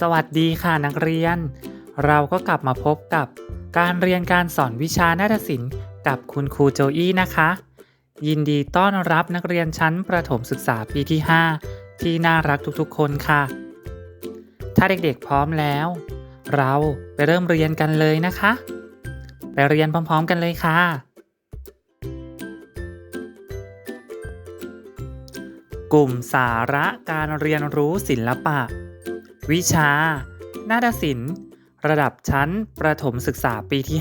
สวัสดีค่ะนักเรียน เราก็กลับมาพบกับการเรียนการสอนวิชานาฏศิลป์กับคุณครูโจอี้นะคะ ยินดีต้อนรับนักเรียนชั้นประถมศึกษาปีที่ 5 ที่น่ารักทุกๆ คนค่ะ ถ้าเด็กๆพร้อมแล้ว เราไปเริ่มเรียนกันเลยนะคะ ไปเรียนพร้อมๆกันเลยค่ะ กลุ่มสาระการเรียนรู้ศิลปะ วิชา นาฏศิลป์ ระดับชั้นประถมศึกษาปีที่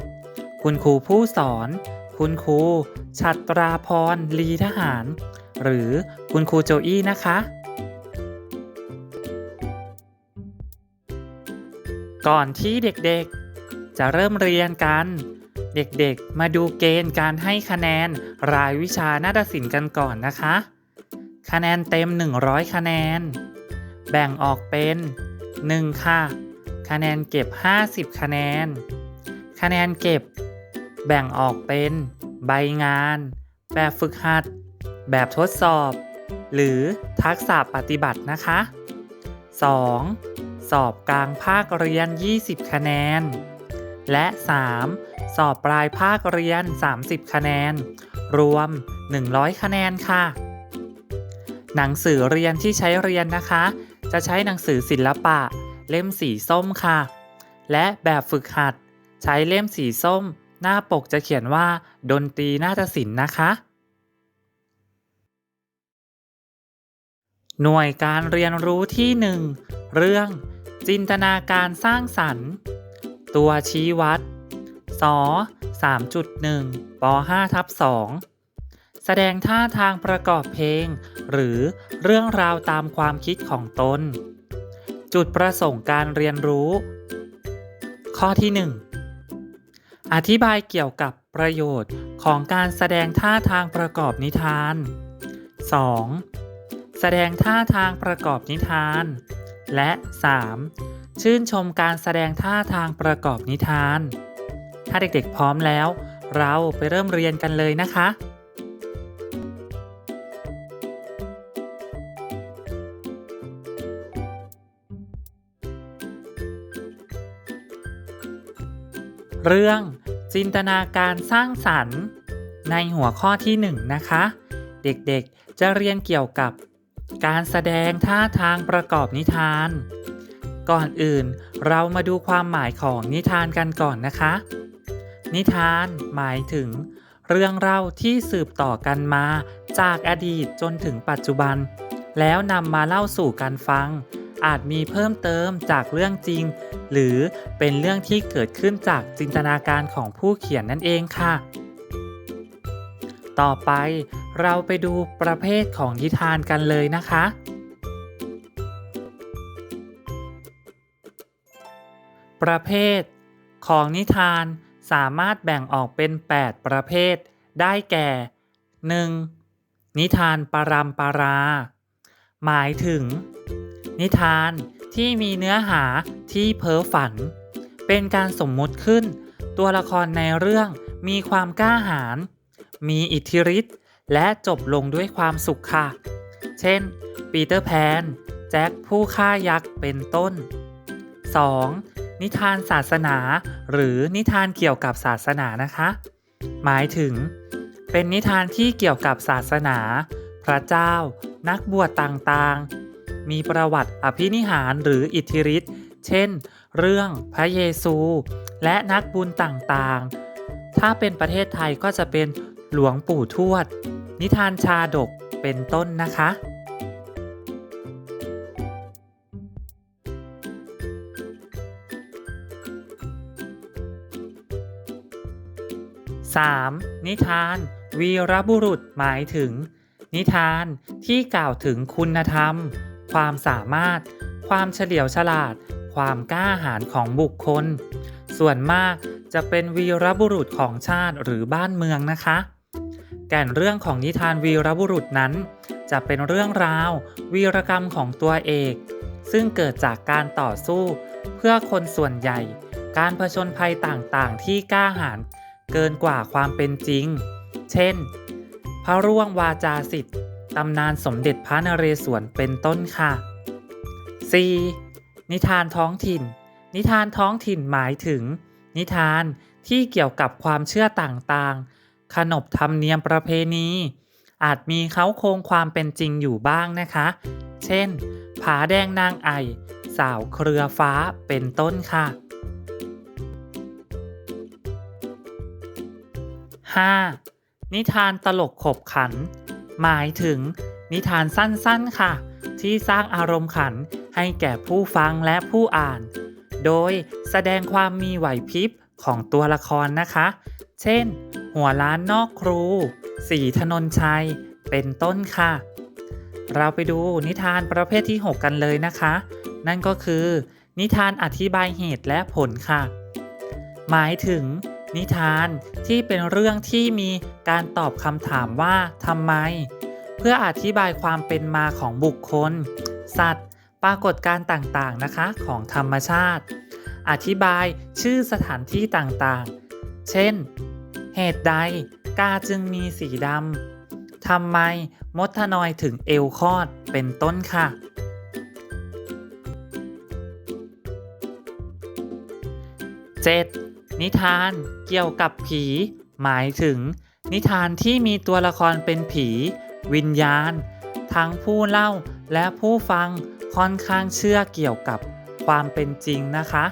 5 คุณครูผู้สอน คุณครูชัตราพรลีทหาร หรือคุณครูโจอี้นะคะ ก่อนที่เด็กๆ จะเริ่มเรียนกัน เด็กๆ มาดูเกณฑ์การให้คะแนนรายวิชานาฏศิลป์กันก่อนนะคะ คะแนนเต็ม 100 คะแนน แบ่งออกเป็น 1 ค่ะ คะแนนเก็บ 50 คะแนน คะแนนเก็บ แบ่งออกเป็น ใบงาน แบบฝึกหัด แบบทดสอบ หรือทักษะปฏิบัตินะคะ 2. สอบกลางภาคเรียน 20 คะแนน และ 3. สอบปลายภาคเรียน 30 คะแนน รวม 100 คะแนนค่ะ หนังสือเรียนที่ใช้เรียนนะคะ จะใช้หนังสือศิลปะ เล่มสีส้มค่ะ และแบบฝึกหัด ใช้เล่มสีส้ม หน้าปกจะเขียนว่า ดนตรีนาฏศิลป์นะคะ หน่วยการเรียนรู้ที่ 1 เรื่อง จินตนาการสร้างสรรค์ ตัวชี้วัดส3.1ป5ทับ2 แสดงท่าทางประกอบเพลง หรือเรื่องราวตามความคิดของตน จุดประสงค์การเรียนรู้ ข้อที่ 1 อธิบายเกี่ยวกับประโยชน์ของการแสดงท่าทางประกอบนิทาน 2. แสดงท่าทางประกอบนิทาน และ 3. ชื่นชมการแสดงท่าทางประกอบนิทาน ถ้าเด็กๆพร้อมแล้ว เราไปเริ่มเรียนกันเลยนะคะ เรื่อง จินตนาการสร้างสรรค์ ในหัวข้อที่1นะคะ เด็กๆจะเรียนเกี่ยวกับ การแสดงท่าทางประกอบนิทาน ก่อนอื่นเรามาดูความหมายของนิทานกันก่อนนะคะ นิทานหมายถึง เรื่องเล่าที่สืบต่อกันมา จากอดีตจนถึงปัจจุบัน แล้วนำมาเล่าสู่กันฟัง อาจมีเพิ่มเติมจากเรื่องจริง หรือเป็นเรื่องที่เกิดขึ้นจากจินตนาการของผู้เขียนนั่นเองค่ะ ต่อไปเราไปดูประเภทของนิทานกันเลยนะคะ ประเภท ของนิทานสามารถแบ่งออกเป็น 8 ประเภท ได้แก่ 1. นิทานปรำปรา หมายถึง นิทานที่มีเนื้อหาที่เพ้อฝัน เป็นการสมมุติขึ้น ตัวละครในเรื่องมีความกล้าหาญมีอิทธิฤทธิ์และจบลงด้วยความสุขค่ะ เช่น ปีเตอร์แพน แจ็คผู้ฆ่ายักษ์เป็นต้น 2. นิทานศาสนา หรือนิทานเกี่ยวกับศาสนานะคะ หมายถึง เป็นนิทานที่เกี่ยวกับศาสนา พระเจ้า นักบวชต่างๆ มีประวัติอภินิหารหรืออิทธิฤทธิ์เช่น เรื่องพระเยซู และนักบุญต่างๆ ถ้าเป็นประเทศไทยก็จะเป็นหลวงปู่ทวด นิทานชาดกเป็นต้นนะคะ 3. นิทาน วีรบุรุษหมายถึง นิทานที่กล่าวถึงคุณธรรม ความสามารถ ความเฉลียวฉลาด ความกล้าหาญของบุคคล ส่วนมากจะเป็นวีรบุรุษของชาติหรือบ้านเมืองนะคะ แก่นเรื่องของนิทานวีรบุรุษนั้น จะเป็นเรื่องราว วีรกรรมของตัวเอก ซึ่งเกิดจากการต่อสู้ เพื่อคนส่วนใหญ่ การผจญภัยต่างๆ ที่กล้าหาญเกินกว่าความเป็นจริง เช่น พระร่วงวาจาสิทธิ์ ตำนานสมเด็จพระนเรศวรเป็นต้นค่ะ 4. นิทานท้องถิ่น นิทานท้องถิ่นหมายถึง นิทานที่เกี่ยวกับความเชื่อต่างๆ ขนบธรรมเนียมประเพณี อาจมีเขาโครงความเป็นจริงอยู่บ้างนะคะ เช่น ผาแดงนางไอ สาวเครือฟ้าเป็นต้นค่ะ 5. นิทานตลกขบขัน หมายถึงนิทานสั้นๆค่ะ ที่สร้างอารมณ์ขันให้แก่ผู้ฟังและผู้อ่าน โดยแสดงความมีไหวพริบของตัวละครนะคะ เช่น หัวล้านนอกครู สีถนนชัย เป็นต้นค่ะ เราไปดูนิทานประเภทที่ 6 กันเลยนะคะ นั่นก็คือ นิทานอธิบายเหตุและผลค่ะ หมายถึง นิทานที่เป็นเรื่องที่มีการตอบคำถามว่าทำไม เพื่ออธิบายความเป็นมาของบุคคล สัตว์ ปรากฏการณ์ต่างๆนะคะของธรรมชาติ อธิบายชื่อสถานที่ต่างๆ เช่น เหตุใดกาจึงมีสีดำทำไมมดทนอยถึงเอวคอดเป็นต้นค่ะ 7. นิทานเกี่ยวกับผี หมายถึง นิทานที่มีตัวละครเป็นผี วิญญาณ ทั้งผู้เล่าและผู้ฟังค่อนข้างเชื่อเกี่ยวกับความเป็นจริงนะคะ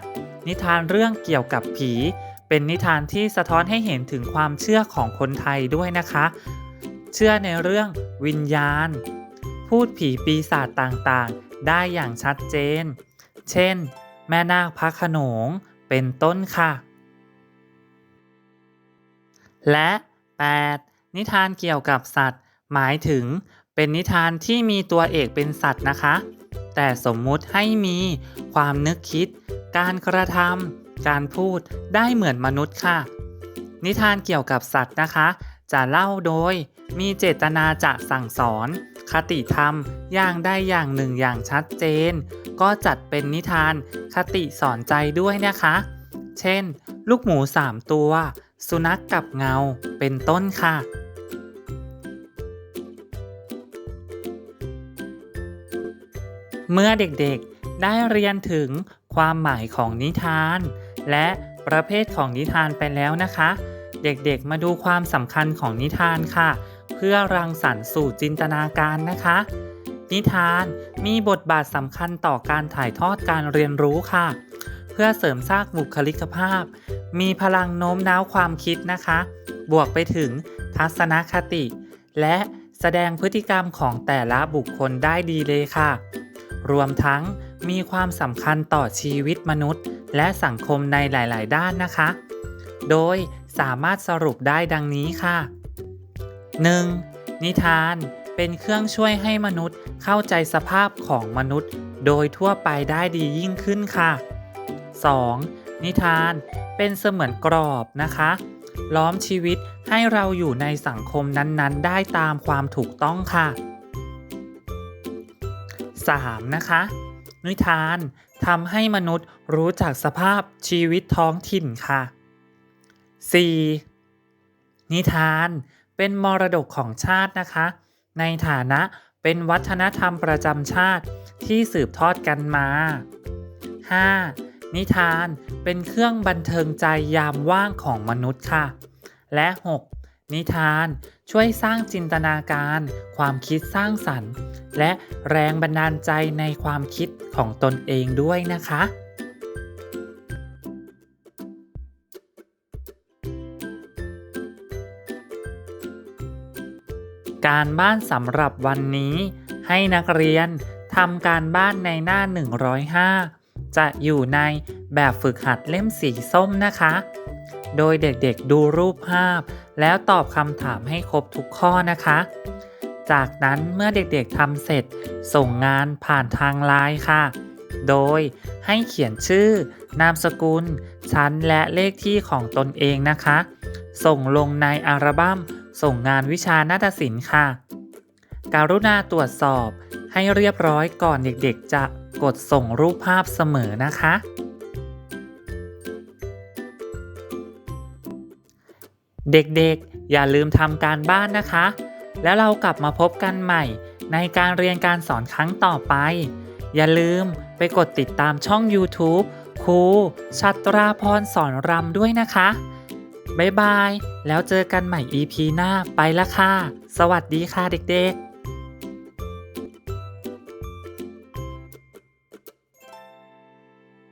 นิทานเรื่องเกี่ยวกับผี เป็นนิทานที่สะท้อนให้เห็นถึงความเชื่อของคนไทยด้วยนะคะ เชื่อในเรื่องวิญญาณ พูดผีปีศาจต่างๆ ได้อย่างชัดเจน เช่น แม่นาคพระขนง เป็นต้นค่ะ และ 8. นิทานเกี่ยวกับสัตว์ หมายถึง เป็นนิทานที่มีตัวเอกเป็นสัตว์นะคะ แต่สมมุติให้มีความนึกคิด การกระทำการพูดได้เหมือนมนุษย์ค่ะ นิทานเกี่ยวกับสัตว์นะคะ จะเล่าโดย มีเจตนาจะสั่งสอน คติธรรมอย่างใดอย่างหนึ่งอย่างชัดเจน ก็จัดเป็นนิทานคติสอนใจด้วยนะคะ เช่น ลูกหมู 3 ตัว สุนัขกกับเงาเป็นต้นค่ะ เมื่อเด็กๆได้เรียนถึงความหมายของนิทาน และประเภทของนิทานไปแล้วนะคะ เด็กๆมาดูความสำคัญของนิทานค่ะ เพื่อรังสรรค์สู่จินตนาการนะคะ นิทานมีบทบาทสำคัญต่อการถ่ายทอดการเรียนรู้ค่ะ พื่อเสริมสร้างบุคลิกภาพ มีพลังโน้มน้าวความคิดนะคะ บวกไปถึงทัศนคติ และแสดงพฤติกรรมของแต่ละบุคคลได้ดีเลยค่ะ รวมทั้งมีความสำคัญต่อชีวิตมนุษย์ และสังคมในหลาย ๆ ด้านนะคะ โดยสามารถสรุปได้ดังนี้ค่ะ 1. นิทานเป็นเครื่องช่วยให้มนุษย์เข้าใจสภาพของมนุษย์ โดยทั่วไปได้ดียิ่งขึ้นค่ะ 2. นิทานเป็นเสมือนกรอบนะคะ ล้อมชีวิตให้เราอยู่ในสังคมนั้นๆ ได้ตามความถูกต้องค่ะ 3. นะคะ นิทานทำให้มนุษย์รู้จักสภาพชีวิตท้องถิ่นค่ะ 4. นิทานเป็นมรดกของชาตินะคะ ในฐานะเป็นวัฒนธรรมประจำชาติที่สืบทอดกันมา 5. นิทานเป็นเครื่องบันเทิงใจยามว่างของมนุษย์ค่ะ และ 6. นิทานช่วยสร้างจินตนาการ ความคิดสร้างสรรค์ และแรงบันดาลใจในความคิดของตนเองด้วยนะคะการบ้านสำหรับวันนี้ ให้นักเรียนทำการบ้านในหน้า 105 จะอยู่ในแบบฝึกหัดเล่มสีส้มนะคะ โดยเด็กๆดูรูปภาพ แล้วตอบคำถามให้ครบทุกข้อนะคะ จากนั้นเมื่อเด็กๆทำเสร็จ ส่งงานผ่านทางไลน์ค่ะ โดยให้เขียนชื่อ นามสกุล ชั้นและเลขที่ของตนเองนะคะ ส่งลงในอัลบั้มส่งงานวิชานาฏศิลป์ค่ะ การุณาตรวจสอบ ให้เรียบร้อยก่อนเด็กๆ จะกดส่งรูปภาพเสมอนะคะ เด็กๆ อย่าลืมทำการบ้านนะคะ แล้วเรากลับมาพบกันใหม่ ในการเรียนการสอนครั้งต่อไป อย่าลืมไปกดติดตามช่อง YouTube ครูชัตราพรสอนรำด้วยนะคะ บ๊ายบาย แล้วเจอกันใหม่ EP หน้าไปละค่ะ สวัสดีค่ะเด็กๆ